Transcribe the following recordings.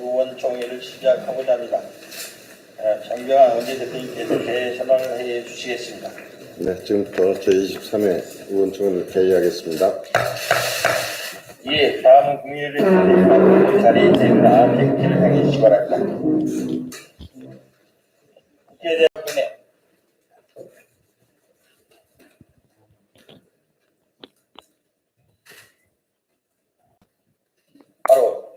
의원총회를 시작하고자 합니다. 어, 장경환 원내대표님께서 개선을 해 주시겠습니다. 네, 지금부터 제23회 의원총회를 개의하겠습니다. 예, 다음은 국민의힘 자리에 대구나 백지를 향해 주시기 바랍니다. 국회에 대한 분에 바로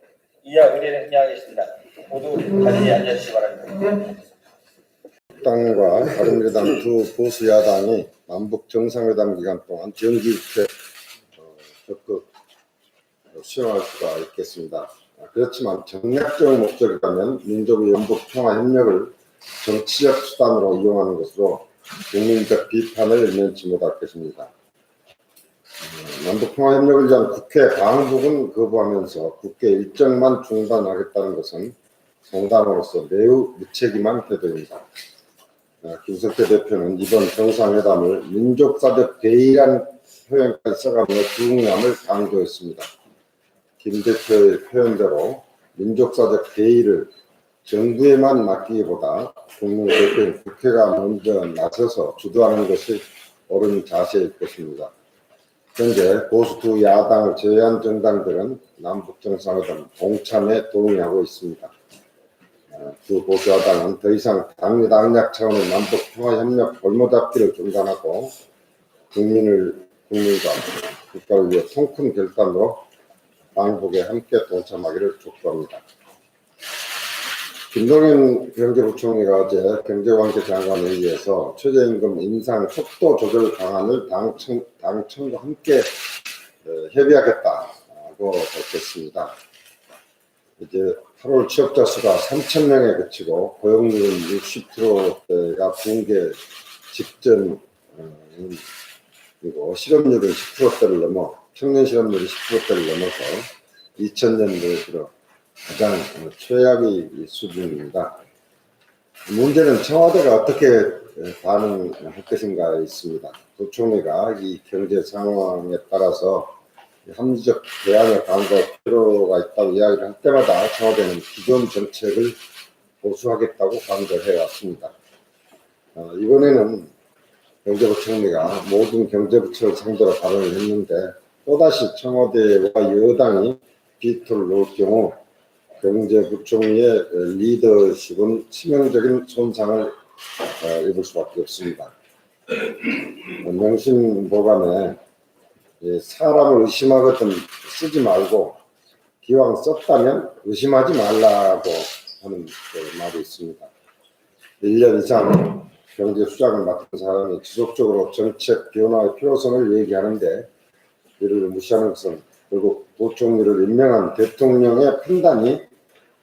이하 의뢰를 행하겠습니다. 모두 자리에 앉아주시기 바랍니다. 당과 바른미래당 두 보수 야당이 남북 정상회담 기간 동안 정기 입회 어, 적극 수용할 수가 있겠습니다. 아, 그렇지만 정략적 목적이라면 민족의 연북 평화 협력을 정치적 수단으로 이용하는 것으로 국민적 비판을 면치 못할 것입니다. 음, 남북 평화 협력을 위한 국회 방북은 거부하면서 국회 일정만 중단하겠다는 것은 정당으로서 매우 무책임한 태도입니다. 아, 김석태 대표는 이번 정상회담을 민족사적 대의란 표현까지 써가며 중요함을 강조했습니다. 김 대표의 표현대로 민족사적 대의를 정부에만 맡기기보다 국민 대표인 국회가 먼저 나서서 주도하는 것이 옳은 자세일 것입니다. 현재 보수 두 야당을 제외한 정당들은 남북 정상회담 동참에 동의하고 있습니다. 두 보수 야당은 더 이상 당리 당략 차원의 남북 평화 협력 골모잡기를 중단하고 국민을 국민과 국가를 위해 통큰 결단으로 방북에 함께 동참하기를 촉구합니다. 김동연 경제부총리가 어제 경제관계 장관에 의해서 최저임금 인상 속도 조절 방안을 당 청, 당 청과 함께 어, 협의하겠다고 밝혔습니다. 이제 8월 취업자 수가 3천 명에 그치고 고용률은 60%대가 붕괴 직전 어, 그리고 실업률은 10%대를 넘어 청년 실업률이 10%대를 넘어서 2000년도에 들어 가장 어, 최악의 수준입니다. 문제는 청와대가 어떻게 반응할 것인가 있습니다. 부총리가 이 경제 상황에 따라서 합리적 대안을 강구할 필요가 있다고 이야기를 할 때마다 청와대는 기존 정책을 보수하겠다고 강조해 왔습니다. 어, 이번에는 경제부 총리가 모든 경제부처를 상대로 발언을 했는데 또다시 청와대와 여당이 비토를 놓을 경우 경제부총리의 리더십은 치명적인 손상을 어, 입을 수밖에 없습니다. 어, 명심보감에 예, 사람을 의심하거든 쓰지 말고 기왕 썼다면 의심하지 말라고 하는 그 말이 있습니다. 1년 이상 경제 수장을 맡은 사람이 지속적으로 정책 변화의 필요성을 얘기하는데 이를 무시하는 것은 결국 부총리를 임명한 대통령의 판단이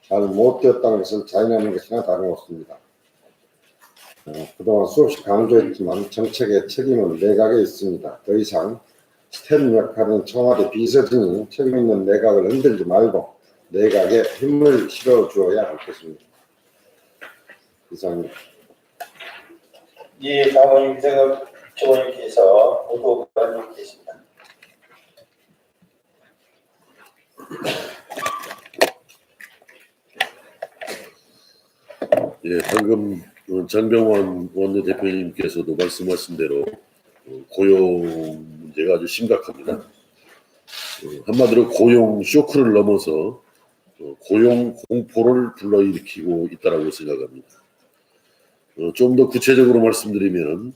잘 못되었다는 것을 자인하는 것이나 다름없습니다. 어, 그동안 수없이 강조했지만 정책의 책임은 내각에 있습니다. 더 이상 스텝 역할은 청와대 비서진이 책임 있는 내각을 흔들지 말고 내각에 힘을 실어주어야 할 것입니다. 이상입니다. 예, 다음은 유승엽 주원님께서 모두 발언해주겠습니다. 예, 방금 어, 장병원 원내대표님께서도 말씀하신 대로 어, 고용 문제가 아주 심각합니다. 어, 한마디로 고용 쇼크를 넘어서 어, 고용 공포를 불러일으키고 있다라고 생각합니다. 좀 더 구체적으로 말씀드리면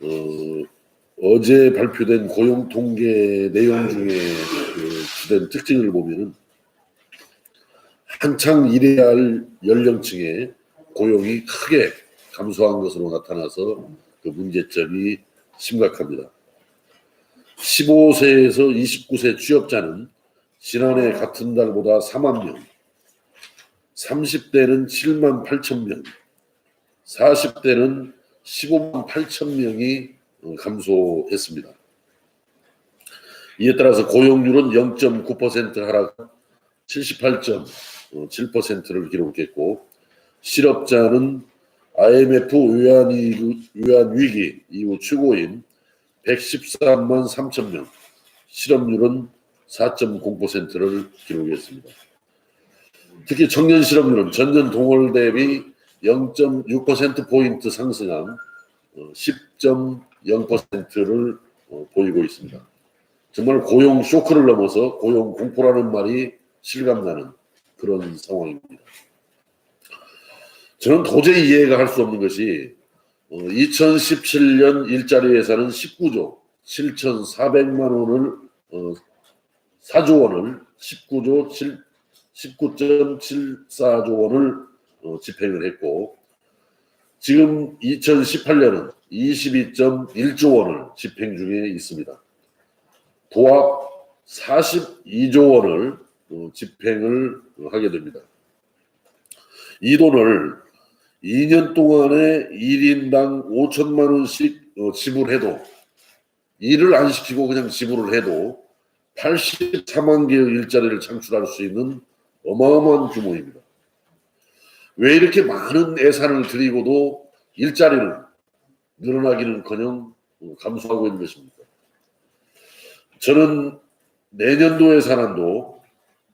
어, 제 발표된 고용 통계 내용 중에 그 주된 특징을 보면은 한창 일해야 할 연령층의 고용이 크게 감소한 것으로 나타나서 그 문제점이 심각합니다. 15세에서 29세 취업자는 지난해 같은 달보다 4만 명, 30대는 7만 8천 명, 40대는 15만 8천 명이 감소했습니다. 이에 따라서 고용률은 0.9% 하락 78.7%를 기록했고 실업자는 IMF 외환 위기 이후 최고인 113만 3천 명, 실업률은 4.0%를 기록했습니다. 특히 청년 실업률은 전년 동월 대비 0.6%포인트 상승한 10.0%를 어, 보이고 있습니다. 정말 고용 쇼크를 넘어서 고용 공포라는 말이 실감나는 그런 상황입니다. 저는 도저히 이해가 할 수 없는 것이 2017년 일자리 예산은 19조 7,400만 원을 어, 4조 원을 19조 7 19.74조 원을 어, 집행을 했고 지금 2018년은 22.1조 원을 집행 중에 있습니다. 도합 42조 원을 어, 집행을 하게 됩니다. 이 돈을 2년 동안에 1인당 5천만 원씩 어, 지불해도 일을 안 시키고 그냥 지불을 해도 84만 개의 일자리를 창출할 수 있는 어마어마한 규모입니다. 왜 이렇게 많은 예산을 들이고도 일자리는 늘어나기는커녕 어, 감소하고 있는 것입니까? 저는 내년도 예산안도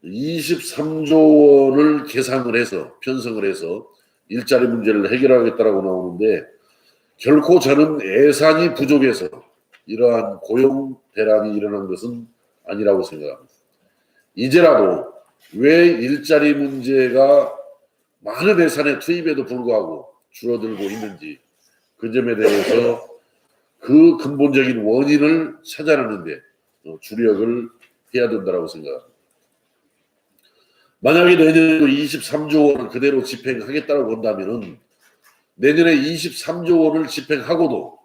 23조 원을 계산을 해서 편성을 해서 일자리 문제를 해결하겠다라고 나오는데 결코 저는 예산이 부족해서 이러한 고용 대란이 일어난 것은 아니라고 생각합니다. 이제라도 왜 일자리 문제가 많은 예산의 투입에도 불구하고 줄어들고 있는지 그 점에 대해서 그 근본적인 원인을 찾아내는데 어, 주력을 해야 된다고 생각합니다. 만약에 내년에도 23조 원을 그대로 집행하겠다고 본다면은 내년에 23조 원을 집행하고도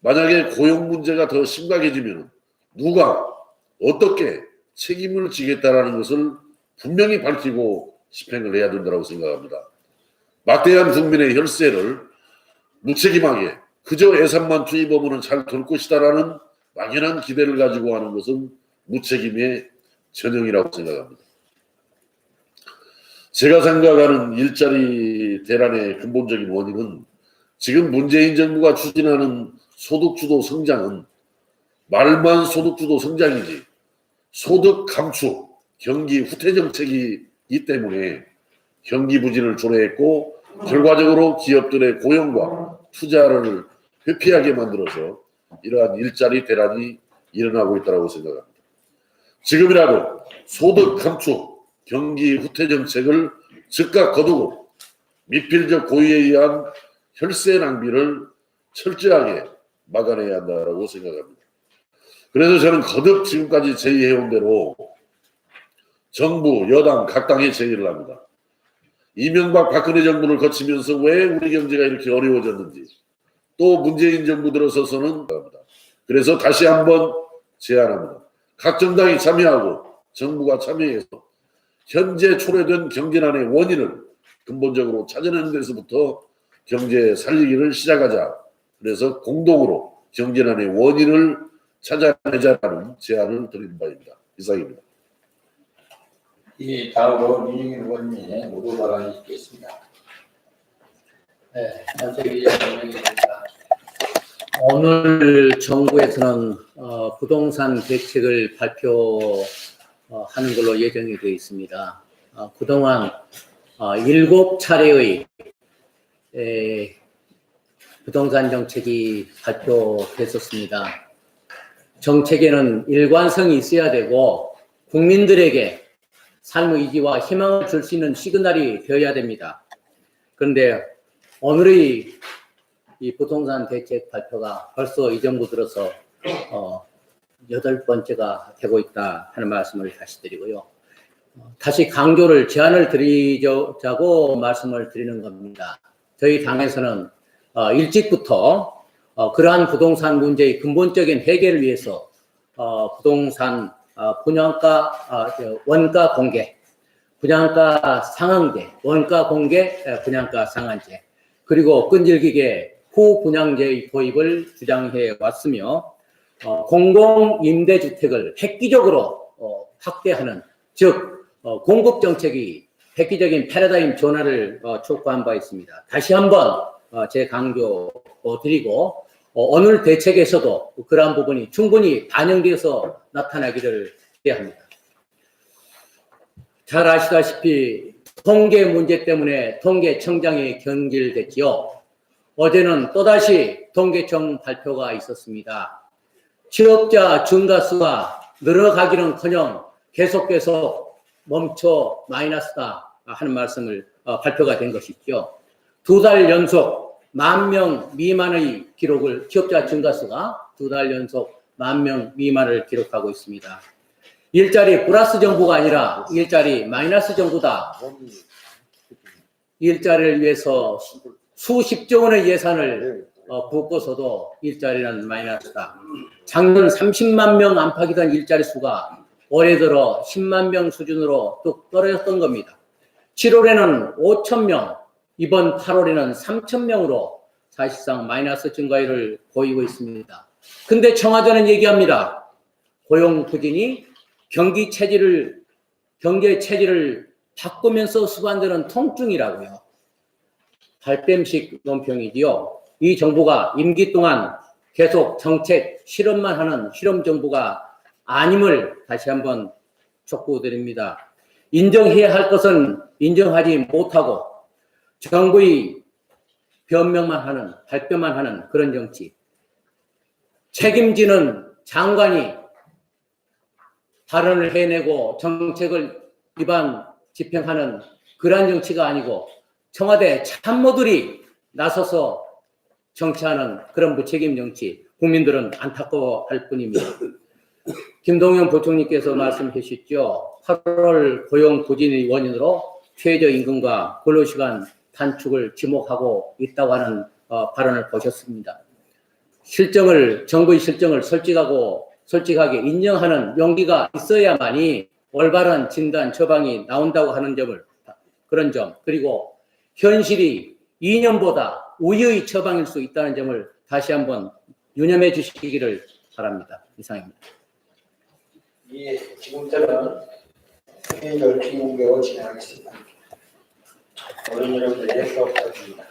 만약에 고용 문제가 더 심각해지면 누가 어떻게 책임을 지겠다라는 것을 분명히 밝히고 집행을 해야 된다고 생각합니다. 막대한 국민의 혈세를 무책임하게 그저 예산만 투입하면 잘 될 것이다라는 막연한 기대를 가지고 하는 것은 무책임의 전형이라고 생각합니다. 제가 생각하는 일자리 대란의 근본적인 원인은 지금 문재인 정부가 추진하는 소득주도 성장은 말만 소득주도 성장이지 소득 감축, 경기 후퇴 정책이기 때문에 경기 부진을 초래했고 결과적으로 기업들의 고용과 투자를 회피하게 만들어서 이러한 일자리 대란이 일어나고 있다고 생각합니다. 지금이라도 소득 감축, 경기 후퇴 정책을 즉각 거두고 미필적 고의에 의한 혈세 낭비를 철저하게 막아내야 한다고 생각합니다. 그래서 저는 거듭 지금까지 제의해온 대로 정부, 여당, 각 당에 제의를 합니다. 이명박 박근혜 정부를 거치면서 왜 우리 경제가 이렇게 어려워졌는지 또 문재인 정부 들어서서는. 그래서 다시 한번 제안합니다. 각 정당이 참여하고 정부가 참여해서 현재 초래된 경제난의 원인을 근본적으로 찾아내는 데서부터 경제 살리기를 시작하자. 그래서 공동으로 경제난의 원인을 찾아내자라는 제안을 드리는 바입니다. 이상입니다. 이 다음으로 윤영일 의원님의 모두 발언이 있겠습니다. 네, 장관입니다. 오늘 정부에서는 어, 부동산 대책을 발표 하는 걸로 예정이 되어 있습니다. 어, 그동안 어, 일곱 차례의 에, 부동산 정책이 발표됐었습니다. 정책에는 일관성이 있어야 되고 국민들에게 삶의 의지와 희망을 줄 수 있는 시그널이 되어야 됩니다. 그런데 오늘의 이 부동산 대책 발표가 벌써 이 정부 들어서 어, 여덟 번째가 되고 있다 하는 말씀을 다시 드리고요. 어, 다시 강조를 제안을 드리자고 말씀을 드리는 겁니다. 저희 당에서는 어, 일찍부터 어, 그러한 부동산 문제의 근본적인 해결을 위해서 어, 부동산 어, 분양가 원가 공개, 분양가 상한제, 원가 공개, 에, 분양가 상한제, 그리고 끈질기게 후분양제의 도입을 주장해 왔으며 어, 공공 임대주택을 획기적으로 어, 확대하는 즉 어, 공급 정책이 획기적인 패러다임 전환을 어, 촉구한 바 있습니다. 다시 한번 어, 재강조 어, 드리고 어, 오늘 대책에서도 그러한 부분이 충분히 반영돼서 나타나기를 기대합니다. 잘 아시다시피 통계 문제 때문에 통계청장이 경질됐지요. 어제는 또다시 통계청 발표가 있었습니다. 취업자 증가 수가 늘어가기는커녕 계속 계속 멈춰 마이너스다 하는 말씀을 어, 발표가 된 것이죠. 두 달 연속 만 명 미만의 기록을 취업자 증가 수가 두 달 연속 만 명 미만을 기록하고 있습니다. 일자리 플러스 정부가 아니라 일자리 마이너스 정부다. 일자리를 위해서 수십조 원의 예산을 어, 붓고서도 일자리는 마이너스다. 작년 30만 명 안팎이던 일자리 수가 올해 들어 10만 명 수준으로 뚝 떨어졌던 겁니다. 7월에는 5천 명, 이번 8월에는 3천 명으로 사실상 마이너스 증가율을 보이고 있습니다. 근데 청와대는 얘기합니다. 고용 부진이 경기 체질을 경제 체질을 바꾸면서 수반되는 통증이라고요. 발뺌식 논평이지요. 이 정부가 임기 동안 계속 정책 실험만 하는 실험 정부가 아님을 다시 한번 촉구드립니다. 인정해야 할 것은 인정하지 못하고 정부의 변명만 하는 발표만 하는 그런 정치. 책임지는 장관이 발언을 해내고 정책을 위반 집행하는 그러한 정치가 아니고 청와대 참모들이 나서서 정치하는 그런 무책임 정치 국민들은 안타까워할 뿐입니다. 김동연 부총리께서 말씀해 주셨죠. 8월 고용 부진의 원인으로 최저임금과 근로시간 단축을 지목하고 있다고 하는 어, 발언을 보셨습니다. 실정을 정부의 실정을 솔직하고 솔직하게 인정하는 용기가 있어야만이 올바른 진단 처방이 나온다고 하는 점을 그런 점 그리고 현실이 2년보다 우위의 처방일 수 있다는 점을 다시 한번 유념해 주시기를 바랍니다. 이상입니다. 예, 지금부터는 회의를 비공개로 진행하겠습니다. 어른 여러분들의 수업 부탁드립니다.